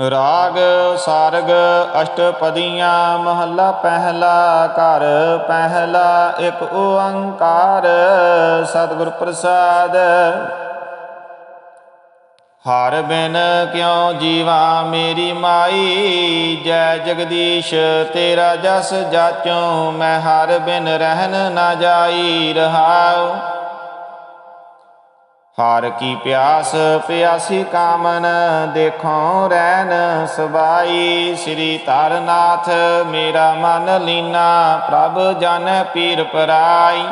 ਰਾਗ ਸਾਰਗ ਅਸ਼ਟਪਦੀਆਂ ਮਹੱਲਾ ਪਹਿਲਾ ਘਰ, ਪਹਿਲਾ ਇੱਕ ਓੰਕਾਰ, ਸਤਿਗੁਰ ਪ੍ਰਸਾਦ। ਹਰ ਬਿਨ ਕਿਉ ਜੀਵਾ ਮੇਰੀ ਮਾਈ? ਜੈ ਜਗਦੀਸ਼, ਤੇਰਾ ਜਸ ਜਾਚੋ, ਮੈਂ ਹਰ ਬਿਨ ਰਹਿਣ ਨਾ ਜਾਈ ਰਹਾਉ। ਹਾਰ ਕੀ ਪਿਆਸ ਪਿਆਸੀ ਕਾਮਨ ਦੇਖੋ ਰੈਨ ਸਬਾਈ। ਸ੍ਰੀ ਤਰਨਾਥ ਮੇਰਾ ਮਨ ਲੀਨਾ, ਪ੍ਰਭ ਜਨ ਪੀਰ ਪਰਾਈ।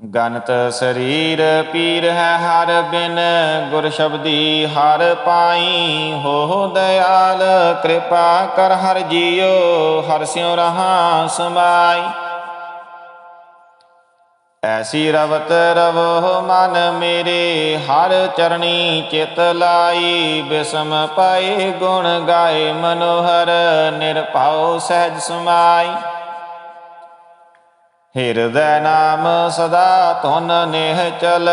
ਗਨਤ ਸਰੀਰ ਪੀਰ ਹੈ ਹਰ ਬਿਨ, ਗੁਰ ਸ਼ਬਦੀ ਹਰ ਪਾਈ। ਹੋ ਦਇਆਲ ਕਿਰਪਾ ਕਰ ਹਰ ਜੀਓ, ਹਰ ਸਿਉ ਰਹਾ ਸਮਾਈ। ਐਸੀ ਰਵਤ ਰਵੋ ਮਨ ਮੇਰੇ, ਹਰ ਚਰਣੀ ਚਿਤ ਲਾਈ। ਬਿਸਮ ਪਾਏ ਗੁਣ ਗਾਏ ਮਨੋਹਰ, ਨਿਰਭਉ ਸਹਿਜ ਸਮਾਈ। ਹਿਰਦੈ ਨਾਮ ਸਦਾ ਧੁਨ ਨੇਹ ਚਲ,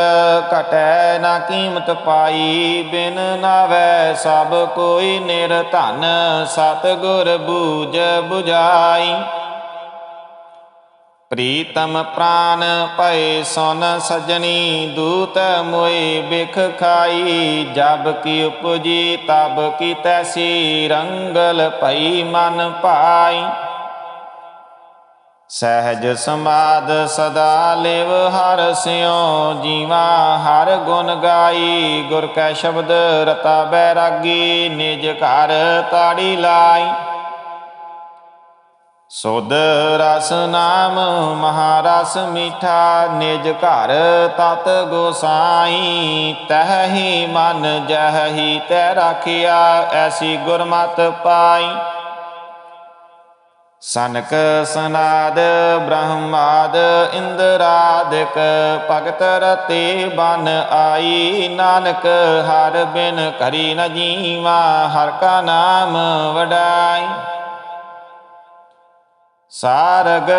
ਘਟੈ ਨਾ ਕੀਮਤ ਪਾਈ। ਬਿਨ ਨਾਵੈ ਸਭ ਕੋਈ ਨਿਰਧਨ ਸਤ ਗੁਰ ਬੂਝ 부ਝਾਈ ਪ੍ਰੀਤਮ ਪ੍ਰਾਨ ਭਏ ਸੁਨ ਸਜਣੀ, ਦੂਤ ਮੋਏ ਬਿਖ ਖਾਈ, ਜਬ ਕੀ ਉਪਜੀ ਤਬ ਕੀ ਤੈਸੀ, ਰੰਗਲ ਭਈ ਮਨ ਪਾਈ ਸਹਿਜ ਸਮਾਦ ਸਦਾ ਲਿਵ ਹਰ ਸਿਉ, ਜੀਵਾ ਹਰ ਗੁਣ ਗਾਈ, ਗੁਰ ਕੈ ਸ਼ਬਦ ਰਤਾ ਬੈਰਾਗੀ ਨਿਜ ਘਰ ਤਾੜੀ ਲਾਈ। ਸੁਧ ਰਸ ਨਾਮ, ਮਹਾਰਸ ਮੀਠਾ, ਨਿਜ ਘਰ ਤਤ ਗੋਸਾਈ। ਤਹਿ ਮਨ ਜਹੀ ਤੈ ਰਾਖਿਆ, ਐਸੀ ਗੁਰਮਤ ਪਾਈ। ਸਨਕ ਸਨਾਦ, ਬ੍ਰਹਮਾਦ, ਇੰਦਰਾਦਿਕ, ਭਗਤ ਰਤੇ ਬਨ ਆਈ। ਨਾਨਕ ਹਰ ਬਿਨ ਕਰੀ ਨ ਜੀਵਾ, ਹਰ ਕਾ ਨਾਮ ਵਡਾਈ। ਸਾਰਗ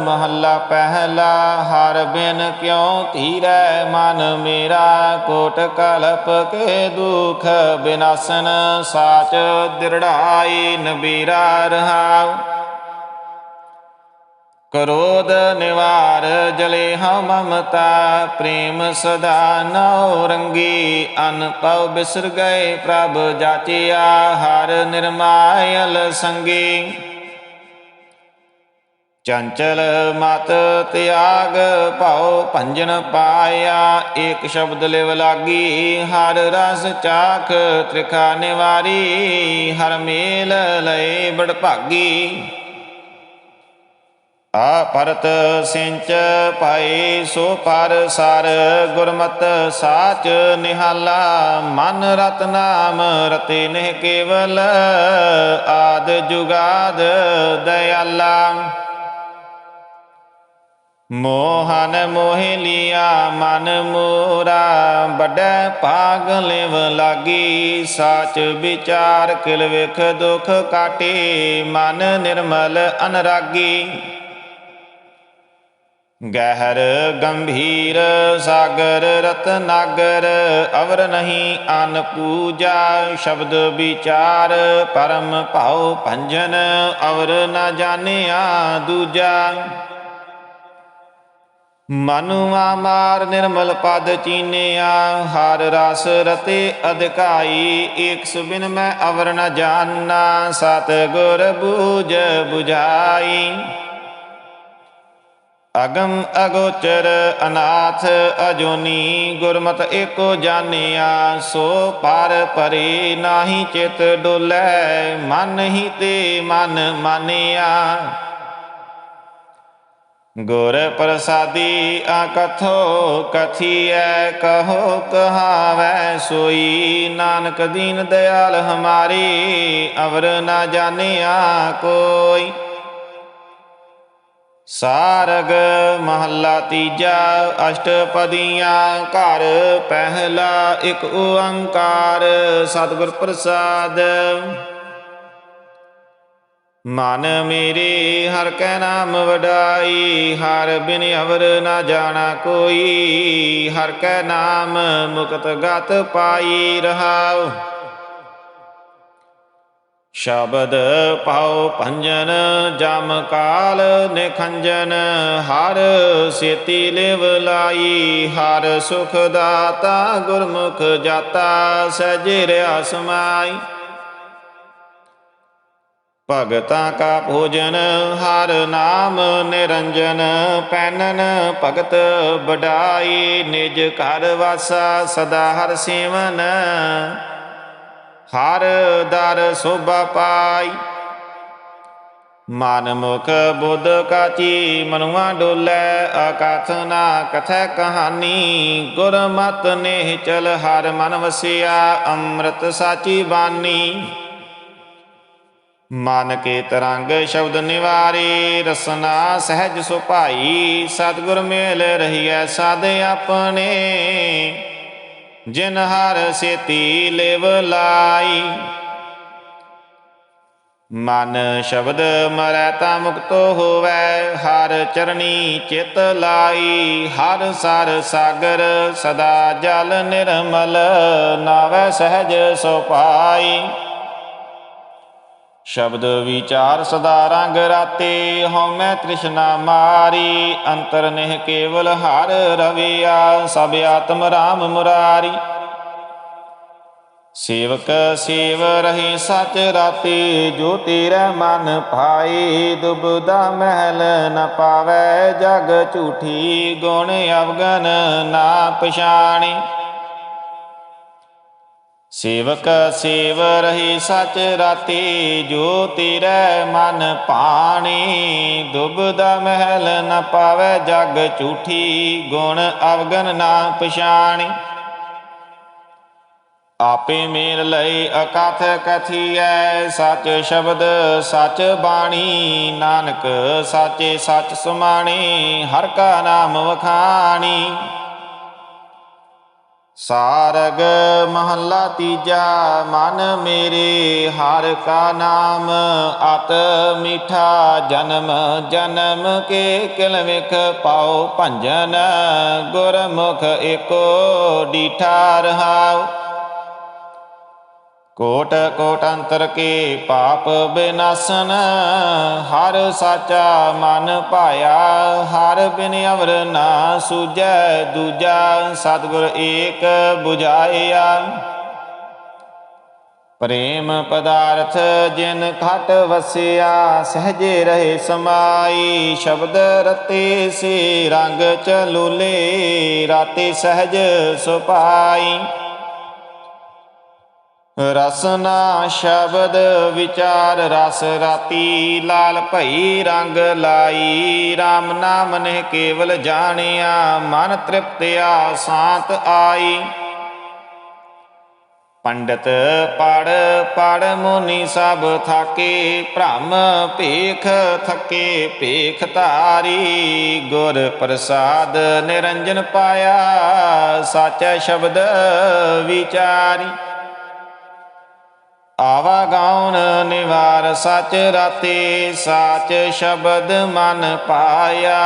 ਮਹੱਲਾ ਪਹਿਲਾ, ਹਰ ਬਿਨ ਕਿਉ ਧੀਰੈ ਮਨ ਮੇਰਾ? ਕੋਟ ਕਲਪ ਕੇ ਦੁਖ ਬਿਨਾਸਨ, ਸਾਚ ਦਿਰੜਾਈ ਨਬੀਰਾ ਰਹਾਉ। ਕ੍ਰੋਧ ਨਿਵਾਰ ਜਲੇ ਹਉ ਮਮਤਾ, ਪ੍ਰੇਮ ਸਦਾ ਨਉ ਰੰਗੀ, ਅਨ ਪਉ ਬਿਸਰ ਗਏ ਪ੍ਰਭ ਜਾਚਿਆ, ਹਰ ਨਿਰਮਾਇਲ ਸੰਗੀ। ਚੰਚਲ ਮਤ ਤਿਆਗ ਭਉ ਭੰਜਨ ਪਾਇਆ, ਏਕ ਸ਼ਬਦ ਲਿਵ ਲਾਗੀ, ਹਰ ਰਸ ਚਾਖ ਤ੍ਰਿਖਾ ਨਿਵਾਰੀ, ਹਰ ਮੇਲ ਲਏ ਬੜ ਭਾਗੀ। ਆ ਪਰਤ ਸਿੰਚ ਪਾਈ ਸੋ ਪਰ ਸਰ ਗੁਰਮਤ ਸਾਚ ਨਿਹਾਲਾ, ਮਨ ਰਤ ਨਾਮ ਰਤੇ ਨਹਿ ਕੇਵਲ, ਆਦ ਜੁਗਾਦ ਦਇਆਲਾ। ਮੋਹਨ ਮੋਹਿ ਲਿਆ ਮਨ ਮੋਰਾ, ਵੱਡੈ ਭਾਗ ਲਿਵ ਲਾਗੀ, ਸਾਚ ਵਿਚਾਰ ਕਿਲ ਵਿਖ ਦੁਖ ਕਾਟੇ, ਮਨ ਨਿਰਮਲ ਅਨਰਾਗੀ। ਗਹਿਰ ਗੰਭੀਰ ਸਾਗਰ ਰਤਨਾਗਰ ਅਵਰ ਨਹੀਂ ਅਨ ਪੂਜਾ, ਸ਼ਬਦ ਵਿਚਾਰ ਪਰਮ ਭਾਉ ਭੰਜਨ, ਅਵਰ ਨਾ ਜਾਣਿਆ ਦੂਜਾ। ਮਨੁਆ ਮਾਰ ਨਿਰਮਲ ਪਦ ਚੀਨਿਆ, ਹਰ ਰਸ ਰਤੇ ਅਧਿਕਾਈ, ਏਕ ਸੁਬਿਨ ਮੈਂ ਅਵਰ ਨ ਜਾਣਾ ਸਤ ਗੁਰ ਬੂਝ 부ਝਾਈ ਅਗਮ ਅਗੋਚਰ ਅਨਾਥ ਅਜੋਨੀ, ਗੁਰਮਤ ਏਕੋ ਜਾਣਿਆ, ਸੋ ਪਰ ਪਰੇ ਨਾਹੀ ਚਿਤ ਡੋਲੇ, ਮਨ ਹੀ ਤੇ ਮਨ ਮਾਨਿਆ। ਗੁਰ ਪ੍ਰਸਾਦੀ ਆਕਥੋ ਕਥੀਐ, ਕਹੋ ਕਹਾਵੈ ਸੋਈ। ਨਾਨਕ ਦੀਨ ਦਿਆਲ ਹਮਾਰੀ, ਅਵਰ ਨਾ ਜਾਣਿਆ ਕੋਈ। ਸਾਰਗ ਮਹੱਲਾ ਤੀਜਾ, ਅਸ਼ਟਪਦੀਆਂ, ਘਰ ਪਹਿਲਾ ਇੱਕ ਓੰਕਾਰ। ਸਤਿਗੁਰ ਪ੍ਰਸਾਦ। ਮਨ ਮੇਰੇ, ਹਰ ਕੈ ਨਾਮ ਵਡਾਈ, ਹਰ ਬਿਨ ਅਵਰ ਨਾ ਜਾਣਾ ਕੋਈ। ਹਰ ਕੈ ਨਾਮ ਮੁਕਤ ਗਤ ਪਾਈ ਰਹਾਉ। ਸ਼ਬਦ ਪਾਉ ਭੰਜਨ ਜਮ ਕਾਲ ਨਿਖੰਜਨ, ਹਰ ਸੇਤੀ ਲਿਵ ਲਾਈ। ਹਰ ਸੁਖ ਦਾਤਾ ਗੁਰਮੁਖ ਜਾਤਾ, ਸਹਿਜੇ ਰਿਆ ਸਮਾਈ ਭਗਤਾਂ ਕਾ ਭੋਜਨ, ਹਰ ਨਾਮ ਨਿਰੰਜਨ। ਪੈਨਨ ਭਗਤ ਬਡਾਈ ਨਿਜ ਘਰ ਵਾਸਾ ਸਦਾ ਹਰ ਸੇਵਨ। ਹਰ ਦਰ ਸੋਭਾ ਪਾਈ। ਮਨ ਮੁਖ ਬੁੱਧ ਕਾਚੀ, ਮਨੁਆ ਡੋਲੇ ਅਕਥ ਨਾ ਕਥੈ ਕਹਾਨੀ ਗੁਰਮਤ ਨੇ ਚਲ ਹਰ ਮਨ ਵਸਿਆ, ਅੰਮ੍ਰਿਤ ਸਾਚੀ ਬਾਣੀ। ਮਨ ਕੇ ਤਰੰਗ ਸ਼ਬਦ ਨਿਵਾਰੀ, ਰਸਨਾ ਸਹਿਜ ਸੁਭਾਈ, ਸਤਿਗੁਰ ਮੇਲ ਰਹੀਐ ਸਾਧ ਆਪਣੇ। ਜਿਨ ਹਰ ਸੇਤੀ ਲਿਵ ਲਾਈ। ਮਨ ਸ਼ਬਦ ਮਰੈ ਤਾਂ ਮੁਕਤੋ ਹੋਵੈ, ਹਰ ਚਰਣੀ ਚਿਤ ਲਾਈ। ਹਰ ਸਰ ਸਾਗਰ ਸਦਾ ਜਲ ਨਿਰਮਲ, ਨਾਵੈ ਸਹਿਜ ਸੁਭਾਈ। ਸ਼ਬਦ ਵਿਚਾਰ ਸਦਾ ਰੰਗ ਰਾਤੇ ਹਉਮੈ ਤ੍ਰਿਸ਼ਨਾ ਮਾਰੀ, ਅੰਤਰ ਨਿਹ ਕੇਵਲ ਹਰ ਰਵਿਆ, ਸਭ ਆਤਮ ਰਾਮ ਮੁਰਾਰੀ। ਸੇਵਕ ਸੇਵ ਰਹੀ ਸਚ ਰਾਤੀ, ਜੋ ਤੇਰਾ ਮਨ ਭਾਈ ਦੁਬਦਾ ਮਹਿਲ ਨ ਪਾਵੈ ਜਗ ਝੂਠੀ, ਗੁਣ ਅਵਗਨ ਨਾ ਪਛਾਣੀ। ਸੇਵਕ ਸੇਵ ਰਹੀ ਸਚ ਰਾਤੀ ਜੋ ਤੇਰੇ ਮਨ ਪਾਣੀ। ਦੁਬਦਾ ਮਹਿਲ ਨ ਪਾਵੇ ਜਗ ਝੂਠੀ, ਗੁਣ ਅਵਗਨ ਨਾ ਪਛਾਣੀ। ਆਪੇ ਮੇਲ ਲਈ ਅਕਥ ਕਥੀਐ, ਸਚ ਸ਼ਬਦ ਸਚ ਬਾਣੀ। ਨਾਨਕ ਸਾਚੇ ਸਚ ਸੁਮਾਣੀ, ਹਰ ਕਾ ਨਾਮ ਵਖਾਣੀ। ਸਾਰਗ ਮਹੱਲਾ ਤੀਜਾ, ਮਨ ਮੇਰੇ ਹਰ ਕਾ ਨਾਮ, ਅਤ ਮੀਠਾ ਜਨਮ ਜਨਮ ਕੇ ਕਿਲ ਵਿਖ ਪਾਉ ਭੰਜਨ, ਗੁਰਮੁਖ ਏਕੋ ਡੀਠਾ ਰਹਾਉ ਕੋਟ ਕੋਟ ਅੰਤਰ ਕੇ ਪਾਪ ਬਿਨਾਸਨ, ਹਰ ਸਾਚਾ ਮਨ ਪਾਇਆ ਹਰ ਬਿਨ ਅਵਰ ਨਾ ਸੂਝੈ ਦੂਜਾ, ਸਤਿਗੁਰ ਏਕ 부ਝਾਇਆ ਪ੍ਰੇਮ ਪਦਾਰਥ ਜਿਨ ਘਟ ਵਸਿਆ, ਸਹਜੇ ਰਹੇ ਸਮਾਈ, ਸ਼ਬਦ ਰਤੇ ਸੇ ਰੰਗ ਚਲੂਲੇ ਰਾਤੇ ਸਹਜ ਸੁਪਾਈ। ਰਸਨਾ ਸ਼ਬਦ ਵਿਚਾਰ ਰਸ ਰਾਤੀ ਲਾਲ ਭਈ ਰੰਗ ਲਾਈ। RAM ਨਾਮ ਨੇ ਕੇਵਲ ਜਾਣਿਆ, ਮਨ ਤ੍ਰਿਪਤਿਆ, ਸ਼ਾਂਤ ਆਈ। ਪੰਡਤ ਪੜ ਪੜ ਮੁਨੀ ਸਭ ਥਾਕੇ, ਭ੍ਰਮ ਭੇਖ ਥਕੇ, ਭੇਖ ਧਾਰੀ। ਗੁਰ ਪ੍ਰਸਾਦ ਨਿਰੰਜਨ ਪਾਇਆ, ਸਾਚਾ ਸ਼ਬਦ ਵਿਚਾਰੀ। ਆਵਾ ਗਾਉਨ ਨਿਵਾਰ ਸਚ ਰਾਤੇ, ਸਾਚ ਸ਼ਬਦ ਮਨ ਪਾਇਆ।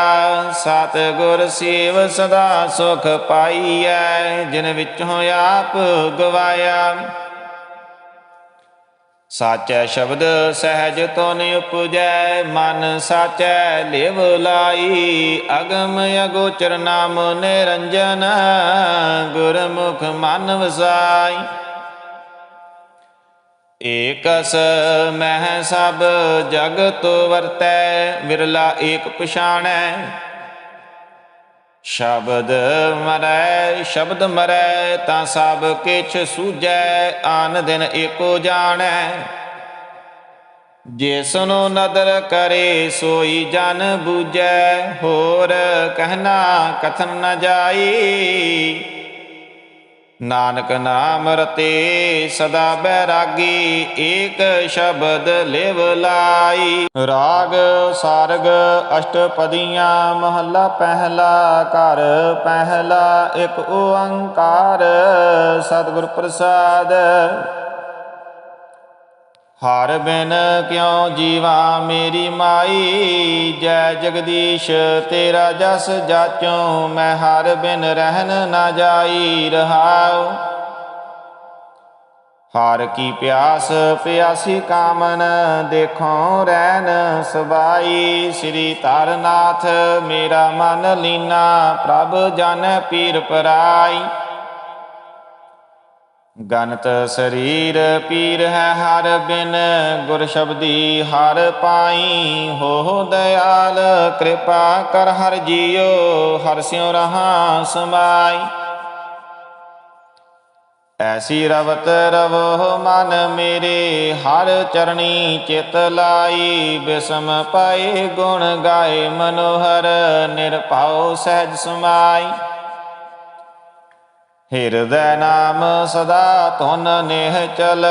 ਸਤ ਗੁਰ ਸੇਵ ਸਦਾ ਸੁਖ ਪਾਈਐ, ਜਿਨ ਵਿੱਚੋਂ ਆਪ ਗਵਾਇਆ। ਸਾਚੈ ਸ਼ਬਦ ਸਹਿਜ ਤੋਨ ਉਪਜੈ, ਮਨ ਸਾਚੈ ਲਿਵ ਲਾਈ। ਅਗਮ ਅਗੋਚਰ ਨਾਮ ਨਿਰੰਜਨ, ਗੁਰਮੁਖ ਮਨ ਵਸਾਈ। ਏਕਸ ਮਹਿ ਸਭ ਜਗਤ ਵਰਤੈ, ਵਿਰਲਾ ਏਕ ਪਛਾਣੈ। ਸ਼ਬਦ ਮਰੈ ਸ਼ਬਦ ਮਰੈ, ਤਾਂ ਸਭ ਕਿਛ ਸੂਜੈ ਆਨ ਦਿਨ ਏਕੋ ਜਾਣੈ। ਜਿਸਨੂੰ ਨਦਰ ਕਰੇ, ਸੋਈ ਜਨ ਬੂਜੈ ਹੋਰ ਕਹਿਣਾ ਕਥਨ ਨ ਜਾਈ। ਨਾਨਕ ਨਾਮ ਰਤੇ ਸਦਾ ਬੈਰਾਗੀ, ਏਕ ਸ਼ਬਦ ਲਿਵ ਲਾਈ। ਰਾਗ ਸਾਰਗ ਅਸ਼ਟਪਦੀਆਂ, ਮਹੱਲਾ ਪਹਿਲਾ ਘਰ, ਪਹਿਲਾ ਇੱਕ ਓੰਕਾਰ। ਸਤਿਗੁਰ ਪ੍ਰਸਾਦ ਹਰ ਬਿਨ ਕਿਉ ਜੀਵਾ? ਮੇਰੀ ਮਾਈ, ਜੈ ਜਗਦੀਸ਼, ਤੇਰਾ ਜਸ ਜਾਚੋ ਮੈਂ ਹਰ ਬਿਨ ਰਹਿਨ ਨਾ ਜਾਈ, ਰਹਾਉ। ਹਾਰ ਕੀ ਪਿਆਸ, ਪਿਆਸੀ ਕਾਮਨ, ਦੇਖੋ ਰੈਨ ਸਬਾਈ। ਸ੍ਰੀ ਤਾਰਨਾਥ ਮੇਰਾ ਮਨ ਲੀਨਾ, ਪ੍ਰਭ ਜਨ ਪੀਰ ਪਰਾਈ। ਗਨਤ ਸਰੀਰ ਪੀਰ ਹੈ ਹਰ ਬਿਨ, ਗੁਰ ਸ਼ਬਦੀ ਹਰ ਪਾਈ। ਹੋ ਦਇਆਲ ਕਿਰਪਾ ਕਰ ਹਰ ਜੀਓ ਹਰ ਸਿਉ ਰਹਾ ਸਮਾਈ। ਐਸੀ ਰਵਤ ਰਵੋ ਮਨ ਮੇਰੇ, ਹਰ ਚਰਣੀ ਚਿਤ ਲਾਈ। ਬਿਸਮ ਪਾਏ ਗੁਣ ਗਾਏ ਮਨੋਹਰ, ਨਿਰਭਉ ਸਹਿਜ ਸਮਾਈ। ਹਿਰਦੈ ਨਾਮ ਸਦਾ ਧੁਨ ਨੇਹ ਚਲ,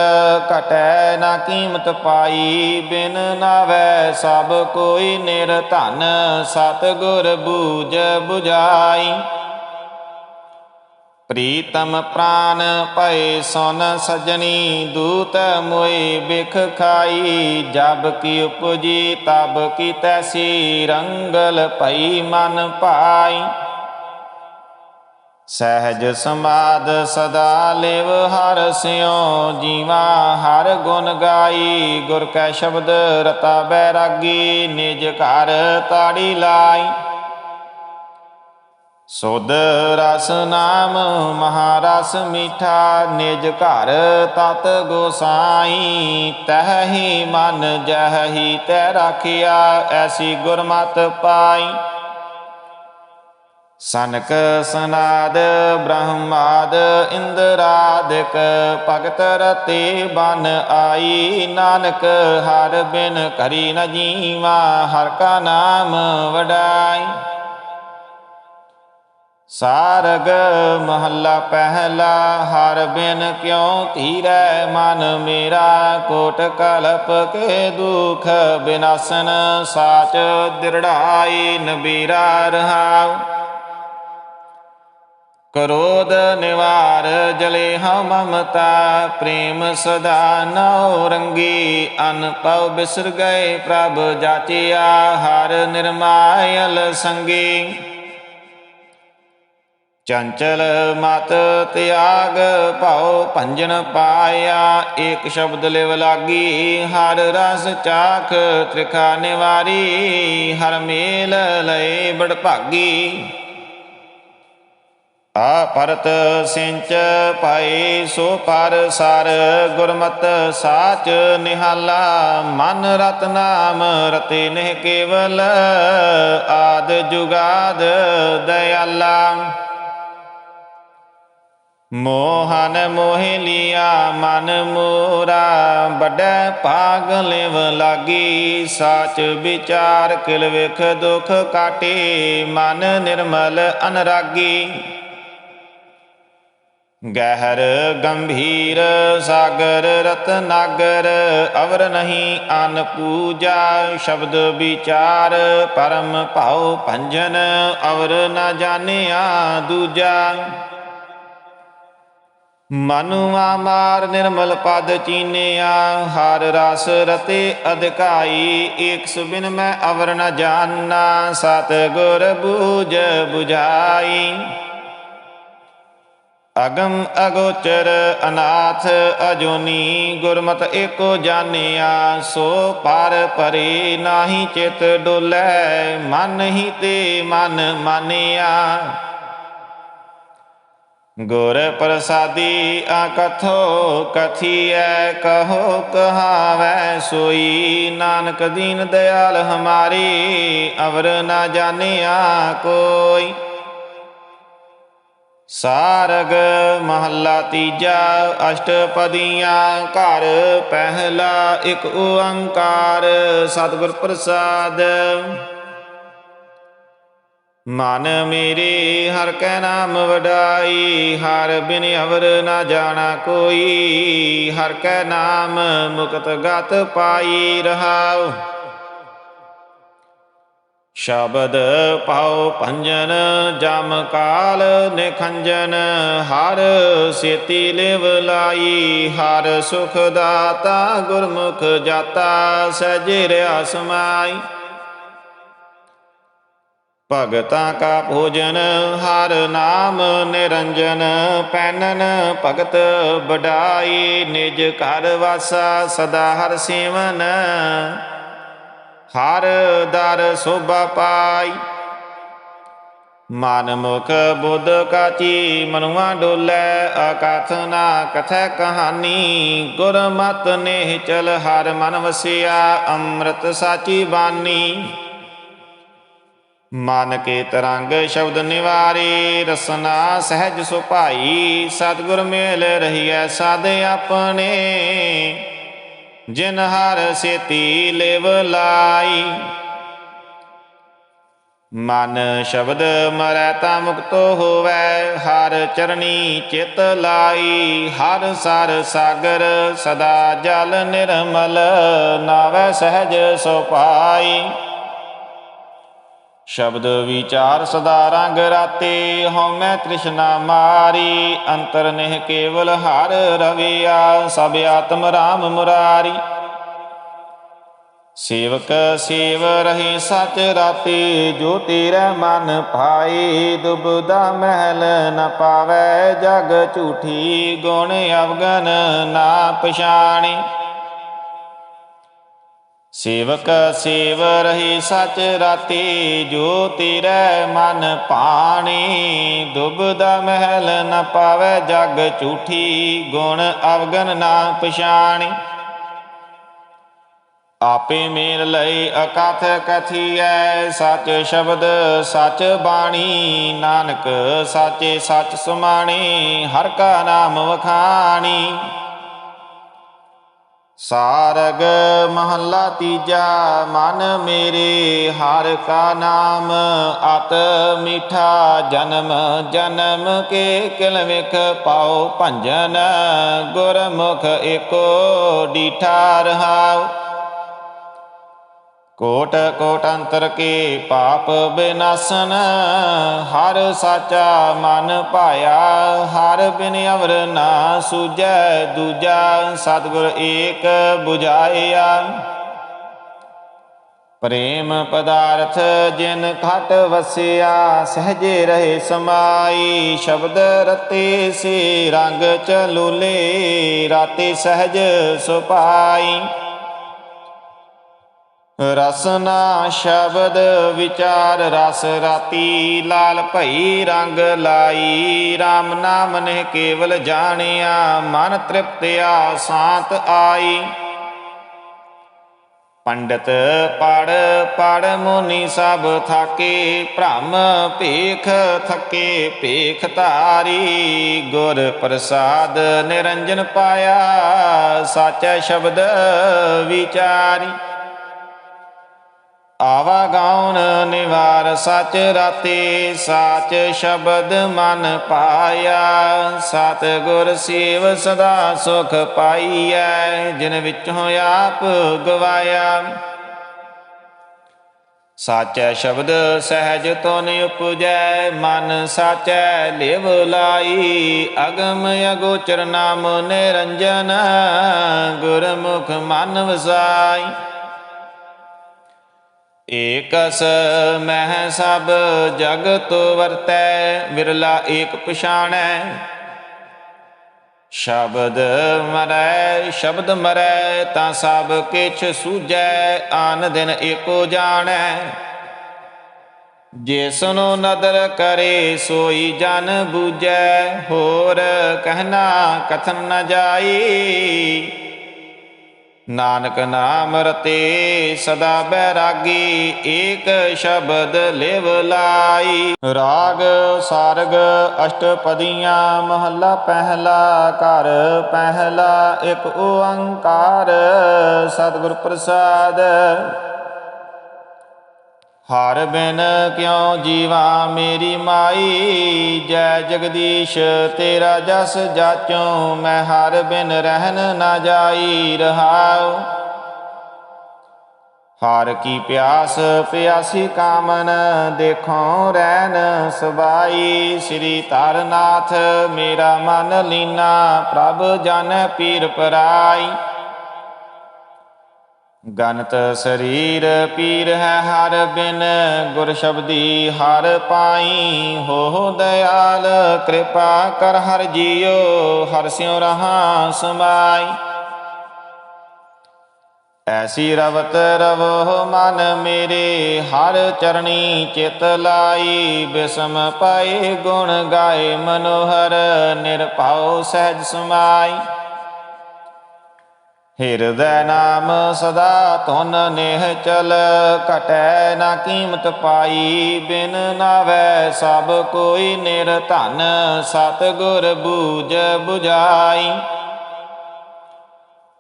ਘਟੈ ਨਾ ਕੀਮਤ ਪਾਈ, ਬਿਨ ਨਾਵੈ ਸਭ ਕੋਈ ਨਿਰਧਨ ਸਤ ਗੁਰ ਬੂਝ 부ਝਾਈ ਪ੍ਰੀਤਮ ਪ੍ਰਾਨ ਪਏ ਸੁਨ ਸਜਣੀ, ਦੂਤ ਮੋਏ ਬਿਖ ਖਾਈ, ਜਬ ਕੀ ਉਪਜੀ ਤਬ ਕੀ ਤੈਸੀ, ਰੰਗਲ ਪਈ ਮਨ ਪਾਈ। ਸਹਿਜ ਸਮਾਦ ਸਦਾ ਲਿਵ ਹਰ ਸਿਉ, ਜੀਵਾ ਹਰ ਗੁਣ ਗਾਈ। ਗੁਰ ਕੈ ਸ਼ਬਦ ਰਤਾ ਬੈਰਾਗੀ, ਨਿਜ ਘਰ ਤਾੜੀ ਲਾਈ। ਸੁਧ ਰਸ ਨਾਮ, ਮਹਾਰਸ ਮੀਠਾ, ਨਿਜ ਘਰ ਤਤ ਗੋਸਾਈ। ਤਹਿ ਹੀ ਮਨ ਜਹ ਹੀ ਤੈ ਰਾਖਿਆ, ਐਸੀ ਗੁਰਮਤ ਪਾਈ। ਸਨਕ ਸਨਾਦ, ਬ੍ਰਹਮਾਦ, ਇੰਦਰਾਦਿਕ, ਭਗਤ ਰਤੇ ਬਨ ਆਈ। ਨਾਨਕ ਹਰ ਬਿਨ ਕਰੀ ਨ ਜੀਵਾ, ਹਰ ਕਾ ਨਾਮ ਵਡਾਈ। ਸਾਰਗ ਮਹੱਲਾ ਪਹਿਲਾ, ਹਰ ਬਿਨ ਕਿਉ ਧੀਰੈ ਮਨ ਮੇਰਾ? ਕੋਟ ਕਲਪ ਕੇ ਦੁਖ ਬਿਨਾਸਨ, ਸਾਚ ਦਿਰੜਾਈ ਨਬੀਰਾ ਰਹਾਉ। ਕ੍ਰੋਧ ਨਿਵਾਰ ਜਲੇ ਹਉ ਮਮਤਾ, ਪ੍ਰੇਮ ਸਦਾ ਨਉ ਰੰਗੀ ਅਨ ਪਉ ਬਿਸਰ ਗਏ ਪ੍ਰਭ ਜਾਚਿਆ ਹਰ ਨਿਰਮਾਇਲ ਸੰਗੀ। ਚੰਚਲ ਮਤ ਤਿਆਗ ਭਉ ਭੰਜਨ ਪਾਇਆ, ਏਕ ਸ਼ਬਦ ਲਿਵ ਲਾਗੀ, ਹਰ ਰਸ ਚਾਖ ਤ੍ਰਿਖਾ ਨਿਵਾਰੀ, ਹਰ ਮੇਲ ਲਏ ਬੜ ਭਾਗੀ ਆ ਪਰਤ ਸਿੰਚ ਭਾਈ ਸੋ ਪਰ ਸਰ, ਗੁਰਮਤ ਸਾਚ ਨਿਹਾਲਾ, ਮਨ ਰਤ ਨਾਮ ਰਤੇ ਨਹਿ ਕੇਵਲ, ਆਦ ਜੁਗਾਦ ਦਇਆਲਾ। ਮੋਹਨ ਮੋਹਿ ਲਿਆ, ਮਨ ਮੋਰਾ ਵੱਡਾ ਭਾਗ ਲਿਵ ਲਾਗੀ, ਸਾਚ ਵਿਚਾਰ ਕਿਲ ਵਿਖ ਦੁਖ ਕਾਟੇ, ਮਨ ਨਿਰਮਲ ਅਨਰਾਗੀ। ਗਹਿਰ ਗੰਭੀਰ ਸਾਗਰ ਰਤਨਾਗਰ ਅਵਰ ਨਹੀਂ ਅਨ ਪੂਜਾ, ਸ਼ਬਦ ਵਿਚਾਰ, ਪਰਮ ਭਾਉ ਭੰਜਨ, ਅਵਰ ਨਾ ਜਾਣਿਆ ਦੂਜਾ। ਮਨੁਆ ਮਾਰ ਨਿਰਮਲ ਪਦ ਚੀਨਿਆ, ਹਰ ਰਸ ਰਤੇ ਅਧਿਕਾਈ, ਏਕ ਸੁਬਿਨ ਮੈਂ ਅਵਰ ਨਾ ਜਾਣਾ ਸਤ ਗੁਰ ਬੂਝ 부ਝਾਈ ਅਗਮ ਅਗੋਚਰ ਅਨਾਥ ਅਜੋਨੀ, ਗੁਰਮਤ ਏਕੋ ਜਾਣਿਆ, ਸੋ ਪਰ ਪਰੇ ਨਾਹੀ ਚਿਤ ਡੋਲੇ, ਮਨ ਹੀ ਤੇ ਮਨ ਮਾਨਿਆ। ਗੁਰ ਪ੍ਰਸਾਦੀ ਆਕਥੋ ਕਥੀਐ, ਕਹੋ ਕਹਾਵੈ ਸੋਈ, ਨਾਨਕ ਦੀਨ ਦਿਆਲ ਹਮਾਰੀ, ਅਵਰ ਨਾ ਜਾਣਿਆ ਕੋਈ। ਸਾਰਗ ਮਹੱਲਾ ਤੀਜਾ, ਅਸ਼ਟਪਦੀਆਂ, ਘਰ ਪਹਿਲਾ, ਇੱਕ ਓੰਕਾਰ, ਸਤਿਗੁਰ ਪ੍ਰਸਾਦ। ਮਨ ਮੇਰੇ, ਹਰ ਕੈ ਨਾਮ ਵਡਾਈ, ਹਰ ਬਿਨ ਅਵਰ ਨਾ ਜਾਣਾ ਕੋਈ, ਹਰ ਕੈ ਨਾਮ ਮੁਕਤ ਗਤ ਪਾਈ ਰਹਾਉ। ਸ਼ਬਦ ਪਾਉ ਭੰਜਨ, ਜਮ ਕਾਲ ਨਿਖੰਜਨ, ਹਰ ਸੇਤੀ ਲਿਵ ਲਾਈ, ਹਰ ਸੁਖ ਦਾਤਾ ਗੁਰਮੁਖ ਜਾਤਾ ਸਹਿਜ ਰਿਆ ਸਮਾਈ ਭਗਤਾਂ ਕਾ ਭੋਜਨ, ਹਰ ਨਾਮ ਨਿਰੰਜਨ, ਪੈਨਨ ਭਗਤ ਬਡਾਈ ਨਿਜ ਘਰ ਵਾਸਾ ਸਦਾ ਹਰ ਸੇਵਨ। ਹਰ ਦਰ ਸੋਭਾ ਪਾਈ। ਮਨ ਮੁਖ ਬੁੱਧ ਕਾਚੀ, ਮਨੁਆ ਡੋਲੇ ਅਕਥ ਨਾ ਕਥੈ ਕਹਾਨੀ ਗੁਰਮਤ ਨੇ ਚਲ ਹਰ ਮਨ ਵਸਿਆ, ਅੰਮ੍ਰਿਤ ਸਾਚੀ ਬਾਣੀ। ਮਨ ਕੇ ਤਰੰਗ ਸ਼ਬਦ ਨਿਵਾਰੇ, ਰਸਨਾ ਸਹਿਜ ਸੁਭਾਈ। ਸਤਿਗੁਰ ਮੇਲ ਰਹੀਐ ਸਾਧ ਆਪਣੇ। ਜਿਨ ਹਰ ਸੇਤੀ ਲਿਵ ਲਾਈ। ਮਨ ਸ਼ਬਦ ਮਰੈ ਤਾ ਮੁਕਤੋ ਹੋਵੇ, ਹਰ ਚਰਣੀ ਚਿਤ ਲਾਈ। ਹਰ ਸਰ ਸਾਗਰ ਸਦਾ ਜਲ ਨਿਰਮਲ, ਨਾਵੈ ਸਹਿਜ ਸੁਪਾਈ ਸ਼ਬਦ ਵਿਚਾਰ ਸਦਾ ਰੰਗ ਰਾਤੇ ਹਉਮੈ ਤ੍ਰਿਸ਼ਨਾ ਮਾਰੀ। ਅੰਤਰ ਨਿਹ ਕੇਵਲ ਹਰ ਰਵਿਆ, ਸਭ ਆਤਮ ਰਾਮ ਮੁਰਾਰੀ। ਸੇਵਕ ਸੇਵ ਰਹੀ ਸਚ ਰਾਤੀ, ਜੋ ਤੇਰਾ ਮਨ ਭਾਈ ਦੁਬਦਾ ਮਹਿਲ ਨ ਪਾਵੈ, ਜਗ ਝੂਠੀ ਗੁਣ ਅਵਗਨ ਨਾ ਪਛਾਣੀ। ਸੇਵਕ ਸੇਵ ਰਹੀ ਸਚ ਰਾਤੀ ਜੋ ਤੇਰੇ ਮਨ ਪਾਣੀ। ਦੁਬਦਾ ਮਹਿਲ ਨ ਪਾਵੇ ਜਗ ਝੂਠੀ, ਗੁਣ ਅਵਗਨ ਨਾ ਪਛਾਣੀ। ਆਪੇ ਮੇਲ ਲਈ ਅਕਥ ਕਥੀਐ, ਸਚ ਸ਼ਬਦ ਸਚ ਬਾਣੀ। ਨਾਨਕ ਸਾਚੇ ਸਚ ਸੁਮਾਣੀ, ਹਰ ਕਾ ਨਾਮ ਵਖਾਣੀ। ਸਾਰਗ ਮਹੱਲਾ ਤੀਜਾ, ਮਨ ਮੇਰੇ ਹਰ ਕਾ ਨਾਮ, ਅਤ ਮੀਠਾ ਜਨਮ ਜਨਮ ਕੇ ਕਿਲ ਵਿਖ ਪਾਉ ਭੰਜਨ, ਗੁਰਮੁਖ ਏਕੋ ਡੀਠਾ ਰਹਾਉ ਕੋਟ ਕੋਟ ਅੰਤਰ ਕੇ ਪਾਪ ਬਿਨਾਸਨ, ਹਰ ਸਾਚਾ ਮਨ ਪਾਇਆ ਹਰ ਬਿਨ ਅਵਰ ਨਾ ਸੂਝੈ ਦੂਜਾ, ਸਤਿਗੁਰ ਏਕ 부ਝਾਇਆ ਪ੍ਰੇਮ ਪਦਾਰਥ ਜਿਨ ਘਟ ਵਸਿਆ, ਸਹਜੇ ਰਹੇ ਸਮਾਈ, ਸ਼ਬਦ ਰਤੇ ਸੇ ਰੰਗ ਚਲੂਲੇ ਰਾਤੇ ਸਹਜ ਸੁਪਾਈ। ਰਸਨਾ ਸ਼ਬਦ ਵਿਚਾਰ ਰਸ ਰਾਤੀ ਲਾਲ ਭਈ ਰੰਗ ਲਾਈ। RAM ਨਾਮ ਨੇ ਕੇਵਲ ਜਾਣਿਆ, ਮਨ ਤ੍ਰਿਪਤਿਆ ਸ਼ਾਂਤ ਆਈ। ਪੰਡਤ ਪੜ ਪੜ ਮੁਨੀ ਸਭ ਥਾਕੇ, ਭ੍ਰਮ ਭੇਖ ਥਕੇ, ਭੇਖ ਧਾਰੀ। ਗੁਰ ਪ੍ਰਸਾਦ ਨਿਰੰਜਨ ਪਾਇਆ, ਸਾਚਾ ਸ਼ਬਦ ਵਿਚਾਰੀ। ਆਵਾ ਗਾਉਨ ਨਿਵਾਰ ਸਚ ਰਾਤੀ, ਸਾਚ ਸ਼ਬਦ ਮਨ ਪਾਇਆ। ਸਤ ਗੁਰ ਸੇਵ ਸਦਾ ਸੁਖ ਪਾਈਐ, ਜਿਨ ਵਿੱਚੋਂ ਆਪ ਗਵਾਇਆ। ਸਾਚੈ ਸ਼ਬਦ ਸਹਿਜ ਤੋਨ ਉਪਜੈ, ਮਨ ਸਾਚੈ ਲਿਵ ਲਾਈ। ਅਗਮ ਅਗੋਚਰ ਨਾਮ ਨਿਰੰਜਨ, ਗੁਰਮੁਖ ਮਨ ਵਸਾਈ। ਏਕਸ ਮਹਿ ਸਭ ਜਗਤ ਵਰਤੈ, ਵਿਰਲਾ ਏਕ ਪਛਾਣੈ। ਸ਼ਬਦ ਮਰੈ ਸ਼ਬਦ ਮਰੈ, ਤਾਂ ਸਭ ਕਿਛ ਸੂਝੈ, ਆਨ ਦਿਨ ਏਕੋ ਜਾਣੈ। ਜਿਸਨੂੰ ਨਦਰ ਕਰੇ, ਸੋਈ ਜਨ ਬੂਜੈ ਹੋਰ ਕਹਿਣਾ ਕਥਨ ਨ ਜਾਈ। ਨਾਨਕ ਨਾਮ ਰਤੇ ਸਦਾ ਬੈਰਾਗੀ, ਏਕ ਸ਼ਬਦ ਲਿਵ ਲਾਈ। ਰਾਗ ਸਾਰਗ ਅਸ਼ਟਪਦੀਆਂ, ਮਹੱਲਾ ਪਹਿਲਾ ਘਰ, ਪਹਿਲਾ ਇੱਕ ਓੰਕਾਰ। ਸਤਿਗੁਰ ਪ੍ਰਸਾਦ ਹਰ ਬਿਨ ਕਿਉ ਜੀਵਾ ਮੇਰੀ ਮਾਈ? ਜੈ ਜਗਦੀਸ਼, ਤੇਰਾ ਜਸ ਜਾਚੋ, ਮੈਂ ਹਰ ਬਿਨ ਰਹਿਨ ਨਾ ਜਾਈ, ਰਹਾਉ। ਹਾਰ ਕੀ ਪਿਆਸ, ਪਿਆਸੀ ਕਾਮਨ, ਦੇਖੋ ਰਹਿਨ ਸਬਾਈ। ਸ੍ਰੀ ਤਾਰਨਾਥ ਮੇਰਾ ਮਨ ਲੀਨਾ, ਪ੍ਰਭ ਜਨ ਪੀਰ ਪਰਾਈ। ਗਨਤ ਸਰੀਰ ਪੀਰ ਹੈ ਹਰ ਬਿਨ, ਗੁਰ ਸ਼ਬਦੀ ਹਰ ਪਾਈ। ਹੋ ਦਇਆਲ ਕਿਰਪਾ ਕਰ ਹਰ ਜੀਉ, ਹਰ ਸਿਉ ਰਹਾ ਸਮਾਈ। ਐਸੀ ਰਵਤ ਰਵੋ ਮਨ ਮੇਰੇ, ਹਰ ਚਰਣੀ ਚਿਤ ਲਾਈ। ਬਿਸਮ ਪਾਏ ਗੁਣ ਗਾਏ ਮਨੋਹਰ, ਨਿਰਭਉ ਸਹਿਜ ਸਮਾਈ। ਹਿਰਦੈ ਨਾਮ ਸਦਾ ਧੁਨ ਨੇਹ ਚਲ, ਘਟੈ ਨਾ ਕੀਮਤ ਪਾਈ, ਬਿਨ ਨਾਵੈ ਸਭ ਕੋਈ ਨਿਰਧਨ ਸਤ ਗੁਰ ਬੂਝ 부ਝਾਈ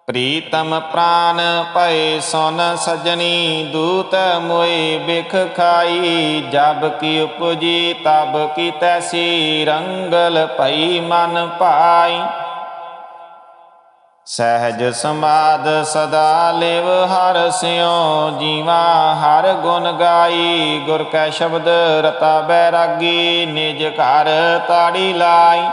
ਪ੍ਰੀਤਮ ਪ੍ਰਾਨ ਪਏ ਸੁਨ ਸਜਣੀ, ਦੂਤ ਮੋਏ ਬਿਖ ਖਾਈ, ਜਬ ਕੀ ਉਪਜੀ ਤਬ ਕੀ ਤੈਸੀ, ਰੰਗਲ ਪਈ ਮਨ ਪਾਈ। ਸਹਿਜ ਸਮਾਦ ਸਦਾ ਲਿਵ ਹਰ ਸਿਉ, ਜੀਵਾ ਹਰ ਗੁਣ ਗਾਈ। ਗੁਰ ਕੈ ਸ਼ਬਦ ਰਤਾ ਬੈਰਾਗੀ, ਨਿਜ ਘਰ ਤਾੜੀ ਲਾਈ।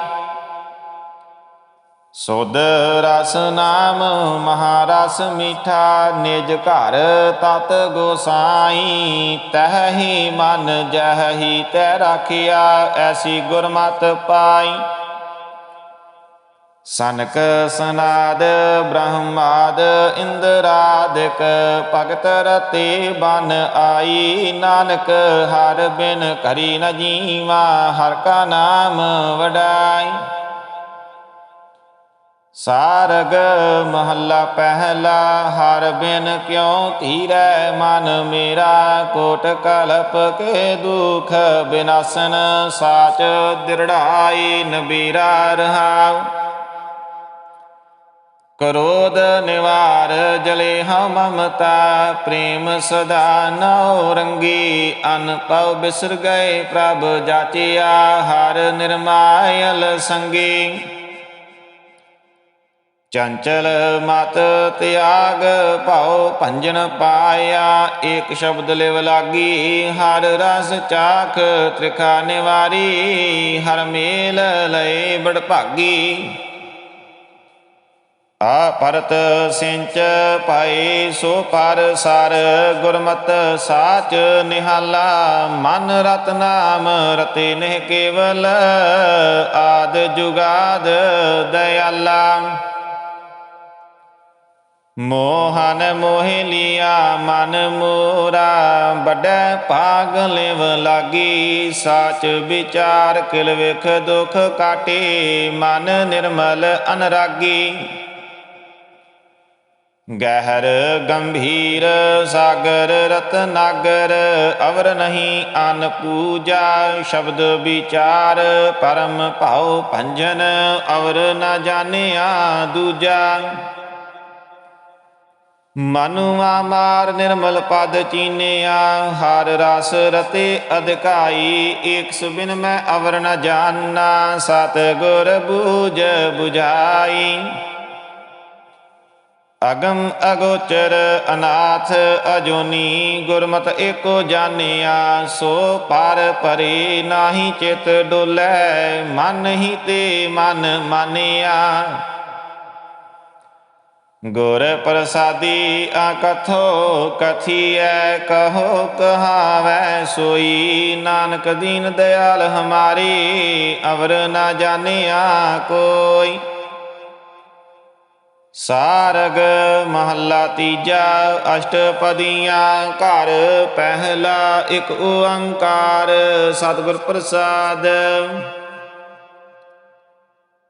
ਸੁਧ ਰਸ ਨਾਮ, ਮਹਾਰਸ ਮੀਠਾ, ਨਿਜ ਘਰ ਤਤ ਗੋਸਾਈ। ਤਹਿ ਹੀ ਮਨ ਜਹ ਹੀ ਤੈ ਰਾਖਿਆ, ਐਸੀ ਗੁਰਮਤ ਪਾਈ। ਸਨਕ ਸਨਾਦ, ਬ੍ਰਹਮਾਦ, ਇੰਦਰਾਦਿਕ, ਭਗਤ ਰਤੇ ਬਨ ਆਈ। ਨਾਨਕ ਹਰ ਬਿਨ ਕਰੀ ਨ ਜੀਵਾ, ਹਰ ਕਾ ਨਾਮ ਵਡਾਈ। ਸਾਰਗ ਮਹੱਲਾ ਪਹਿਲਾ, ਹਰ ਬਿਨ ਕਿਉ ਧੀਰੈ ਮਨ ਮੇਰਾ? ਕੋਟ ਕਲਪ ਕੇ ਦੁਖ ਬਿਨਾਸਨ, ਸਾਚ ਦਿਰੜਾਈ, ਨਬੀਰਾ ਰਹਾਉ। ਕ੍ਰੋਧ ਨਿਵਾਰ ਜਲੇ ਹਮ ਮਮਤਾ, ਪ੍ਰੇਮ ਸਦਾ ਨਉ ਰੰਗੀ, ਅਨਪਉ ਬਿਸਰ ਗਏ ਪ੍ਰਭ ਜਾਚਿਆ, ਹਰ ਨਿਰਮਾਇਲ ਸੰਗੀ। ਚੰਚਲ ਮਤ ਤਿਆਗ ਭਉ ਭੰਜਨ ਪਾਇਆ, ਏਕ ਸ਼ਬਦ ਲਿਵ ਲਾਗੀ, ਹਰ ਰਸ ਚਾਖ ਤ੍ਰਿਖਾ ਨਿਵਾਰੀ, ਹਰ ਮੇਲ ਲਏ ਬੜ ਭਾਗੀ ਆ ਪਰਤ ਸਿੰਚ ਪਾਈ ਸੋ ਪਰ ਸਰ, ਗੁਰਮਤ ਸਾਚ ਨਿਹਾਲਾ, ਮਨ ਰਤ ਨਾਮ ਰਤੇ ਨਹਿ ਕੇਵਲ, ਆਦ ਜੁਗਾਦ ਦਇਆਲਾ। ਮੋਹਨ ਮੋਹਿ ਲਿਆ, ਮਨ ਮੋਰਾ ਵੱਡਾ ਭਾਗ ਲਿਵ ਲਾਗੀ, ਸਾਚ ਵਿਚਾਰ ਕਿਲ ਵਿਖ ਦੁਖ ਕਾਟੇ, ਮਨ ਨਿਰਮਲ ਅਨਰਾਗੀ। ਗਹਿਰ ਗੰਭੀਰ ਸਾਗਰ ਰਤਨਾਗਰ ਅਵਰ ਨਹੀਂ ਅਨ ਪੂਜਾ, ਸ਼ਬਦ ਵਿਚਾਰ ਪਰਮ ਭਾਉ ਭੰਜਨ, ਅਵਰ ਨਾ ਜਾਣਿਆ ਦੂਜਾ। ਮਨੁਆ ਮਾਰ ਨਿਰਮਲ ਪਦ ਚੀਨਿਆ, ਹਰ ਰਸ ਰਤੇ ਅਧਿਕਾਈ, ਏਕ ਸੁਬਿਨ ਮੈਂ ਅਵਰ ਨ ਜਾਣਾ ਸਤ ਗੁਰ ਬੂਝ 부ਝਾਈ ਅਗਮ ਅਗੋਚਰ ਅਨਾਥ ਅਜੋਨੀ, ਗੁਰਮਤ ਏਕੋ ਜਾਣਿਆ, ਸੋ ਪਰ ਪਰੇ ਨਾਹੀ ਚਿਤ ਡੋਲੇ, ਮਨ ਹੀ ਤੇ ਮਨ ਮਾਨਿਆ। ਗੁਰ ਪ੍ਰਸਾਦੀ ਆਕਥੋ ਕਥੀਐ, ਕਹੋ ਕਹਾਵੈ ਸੋਈ, ਨਾਨਕ ਦੀਨ ਦਿਆਲ ਹਮਾਰੀ, ਅਵਰ ਨਾ ਜਾਣਿਆ ਕੋਈ। ਸਾਰਗ ਮਹੱਲਾ ਤੀਜਾ, ਅਸ਼ਟਪਦੀਆਂ, ਘਰ ਪਹਿਲਾ, ਇੱਕ ਓੰਕਾਰ, ਸਤਿਗੁਰ ਪ੍ਰਸਾਦ।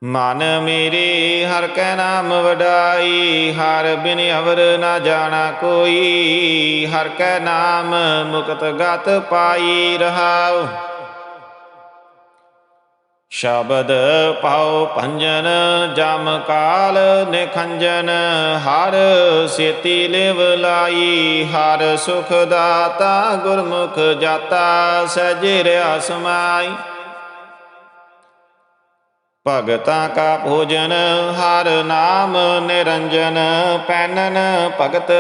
ਮਨ ਮੇਰੇ, ਹਰ ਕੈ ਨਾਮ ਵਡਾਈ, ਹਰ ਬਿਨ ਅਵਰ ਨਾ ਜਾਣਾ ਕੋਈ, ਹਰ ਕੈ ਨਾਮ ਮੁਕਤ ਗਤ ਪਾਈ ਰਹਾਉ। ਸ਼ਬਦ ਪਾਉ ਭੰਜਨ, ਜਮ ਕਾਲ ਨਿਖੰਜਨ, ਹਰ ਸੇਤੀ ਲਿਵ ਲਾਈ, ਹਰ ਸੁਖ ਦਾਤਾ ਗੁਰਮੁਖ ਜਾਤਾ ਸਹਿਜ ਰਿਆ ਸਮਾਈ ਭਗਤਾਂ ਕਾ ਭੋਜਨ, ਹਰ ਨਾਮ ਨਿਰੰਜਨ, ਪੈਨਨ ਭਗਤ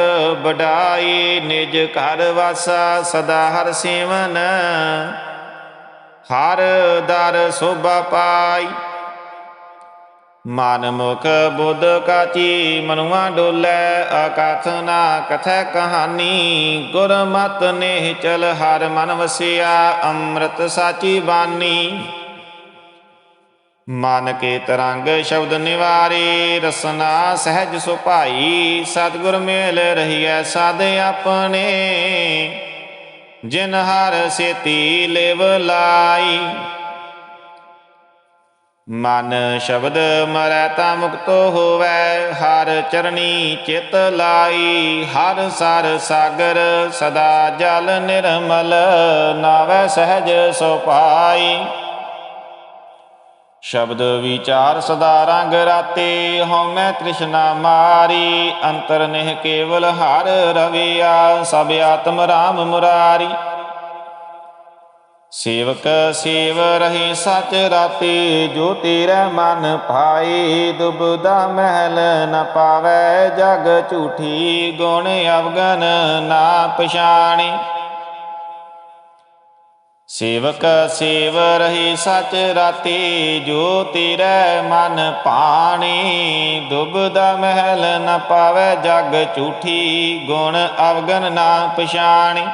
ਬਡਾਈ ਨਿਜ ਘਰ ਵਾਸਾ ਸਦਾ ਹਰ ਸੇਵਨ। ਹਰ ਦਰ ਸੋਭਾ ਪਾਈ। ਮਨ ਮੁਖ ਬੁੱਧ ਕਾਚੀ, ਮਨੁਆ ਡੋਲੇ ਅਕਥ ਨਾ ਕਥੈ ਕਹਾਨੀ ਗੁਰਮਤ ਨੇ ਚਲ ਹਰ ਮਨ ਵਸਿਆ, ਅੰਮ੍ਰਿਤ ਸਾਚੀ ਬਾਣੀ। ਮਨ ਕੇ ਤਰੰਗ ਸ਼ਬਦ ਨਿਵਾਰੇ, ਰਸਨਾ ਸਹਿਜ ਸੁਭਾਈ। ਸਤਿਗੁਰ ਮੇਲ ਰਹੀਐ ਸਾਧ ਆਪਣੇ। ਜਿਨ ਹਰ ਸੇਤੀ ਲਿਵ ਲਾਈ। ਮਨ ਸ਼ਬਦ ਮਰੈ ਤਾ ਮੁਕਤੋ ਹੋਵੇ, ਹਰ ਚਰਣੀ ਚਿਤ ਲਾਈ। ਹਰ ਸਰ ਸਾਗਰ ਸਦਾ ਜਲ ਨਿਰਮਲ, ਨਾਵੈ ਸਹਿਜ ਸੁਪਾਈ ਸ਼ਬਦ ਵਿਚਾਰ ਸਦਾ ਰੰਗ ਰਾਤੇ ਹਉਮੈ ਤ੍ਰਿਸ਼ਨਾ ਮਾਰੀ, ਅੰਤਰ ਨਿਹ ਕੇਵਲ ਹਰ ਰਵਿਆ, ਸਭ ਆਤਮ ਰਾਮ ਮੁਰਾਰੀ। ਸੇਵਕ ਸੇਵ ਰਹੀ ਸਚ ਰਾਤੀ, ਜੋ ਤੇਰਾ ਮਨ ਭਾਏ ਦੁਬਦਾ ਮਹਿਲ ਨ ਪਾਵੈ, ਜਗ ਝੂਠੀ ਗੁਣ ਅਵਗਨ ਨਾ ਪਛਾਣੀ। ਸੇਵਕ ਸੇਵ ਰਹੀ ਸਚ ਰਾਤੀ ਜੋ ਤੇਰੇ ਮਨ ਪਾਣੀ। ਦੁਬਦਾ ਮਹਿਲ ਨ ਪਾਵੇ ਜਗ ਝੂਠੀ, ਗੁਣ ਅਵਗਨ ਨਾ ਪਛਾਣੀ।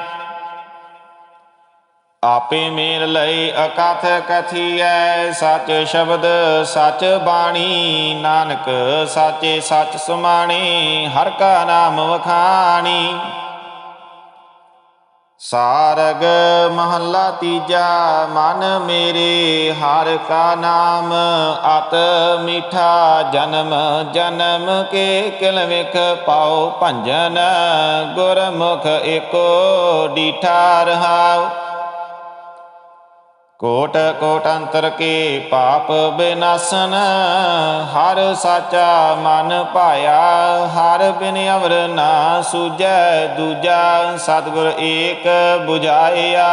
ਆਪੇ ਮੇਰ ਲਈ ਅਕਥ ਕਥੀਐ, ਸਚ ਸ਼ਬਦ ਸਚ ਬਾਣੀ। ਨਾਨਕ ਸਾਚੇ ਸਚ ਸੁਮਾਣੀ, ਹਰ ਕਾ ਨਾਮ ਵਖਾਣੀ। ਸਾਰਗ ਮਹੱਲਾ ਤੀਜਾ, ਮਨ ਮੇਰੇ ਹਰ ਕਾ ਨਾਮ, ਅਤ ਮੀਠਾ ਜਨਮ ਜਨਮ ਕੇ ਕਿਲ ਵਿਖ ਪਾਉ ਭੰਜਨ, ਗੁਰਮੁਖ ਏਕੋ ਡੀਠਾ ਰਹਾਉ ਕੋਟ ਕੋਟ ਅੰਤਰ ਕੇ ਪਾਪ ਬਿਨਾਸਨ, ਹਰ ਸਾਚਾ ਮਨ ਪਾਇਆ ਹਰ ਬਿਨ ਅਵਰ ਨਾ ਸੂਝੈ ਦੂਜਾ, ਸਤਿਗੁਰ ਏਕ 부ਝਾਇਆ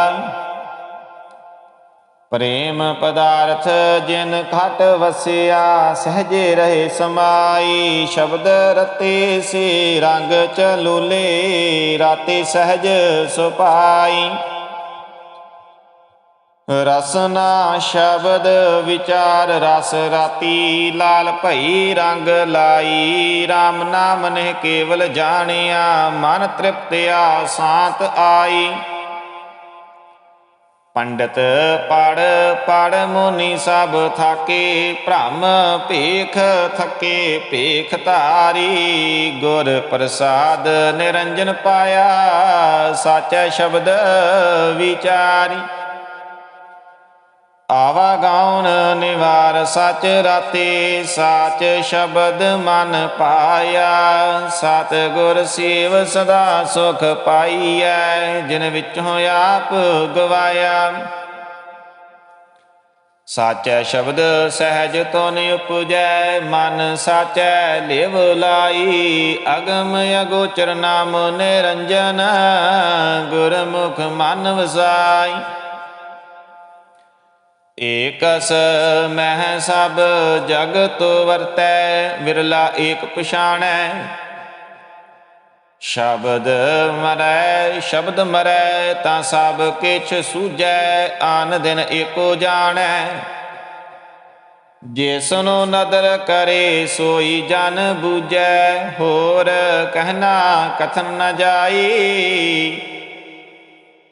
ਪ੍ਰੇਮ ਪਦਾਰਥ ਜਿਨ ਘਟ ਵਸਿਆ, ਸਹਜੇ ਰਹੇ ਸਮਾਈ, ਸ਼ਬਦ ਰਤੇ ਸੇ ਰੰਗ ਚਲੂਲੇ ਰਾਤੇ ਸਹਜ ਸੁਪਾਈ। ਰਸਨਾ ਸ਼ਬਦ ਵਿਚਾਰ ਰਸ ਰਾਤੀ ਲਾਲ ਭਈ ਰੰਗ ਲਾਈ। RAM ਨਾਮ ਨੇ ਕੇਵਲ ਜਾਣਿਆ, ਮਨ ਤ੍ਰਿਪਤਿਆ ਸ਼ਾਂਤ ਆਈ। ਪੰਡਤ ਪੜ ਪੜ ਮੁਨੀ ਸਭ ਥਾਕੇ, ਭ੍ਰਮ ਭੇਖ ਥਕੇ, ਭੇਖ ਧਾਰੀ। ਗੁਰ ਪ੍ਰਸਾਦ ਨਿਰੰਜਨ ਪਾਇਆ, ਸਾਚਾ ਸ਼ਬਦ ਵਿਚਾਰੀ। ਆਵਾ ਗਾਉਣ ਨਿਵਾਰ ਸਚ ਰਾਤੇ, ਸਾਚ ਸ਼ਬਦ ਮਨ ਪਾਇਆ। ਸਤ ਗੁਰ ਸੇਵ ਸਦਾ ਸੁਖ ਪਾਈਐ, ਜਿਨ ਵਿੱਚੋਂ ਆਪ ਗਵਾਇਆ। ਸਾਚੈ ਸ਼ਬਦ ਸਹਿਜ ਤੋਂ ਨ ਉਪਜੈ, ਮਨ ਸਾਚੈ ਲਿਵ ਲਾਈ। ਅਗਮ ਅਗੋਚਰ ਨਾਮ ਨਿਰੰਜਨ, ਗੁਰਮੁਖ ਮਨ ਵਸਾਈ। ਏਕਸ ਮਹਿ ਸਭ ਜਗਤ ਵਰਤੈ, ਵਿਰਲਾ ਏਕ ਪਛਾਣੈ। ਸ਼ਬਦ ਮਰੈ ਸ਼ਬਦ ਮਰੈ, ਤਾਂ ਸਭ ਕਿਛ ਸੂਝੈ, ਆਨ ਦਿਨ ਏਕੋ ਜਾਣੈ। ਜਿਸਨੂੰ ਨਦਰ ਕਰੇ, ਸੋਈ ਜਨ ਬੂਜੈ ਹੋਰ ਕਹਿਣਾ ਕਥਨ ਨ ਜਾਈ।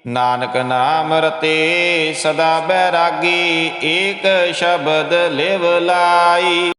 ਨਾਨਕ ਨਾਮ ਰਤੇ ਸਦਾ ਬੈਰਾਗੀ ਏਕ ਸ਼ਬਦ ਲਿਵ ਲਾਈ।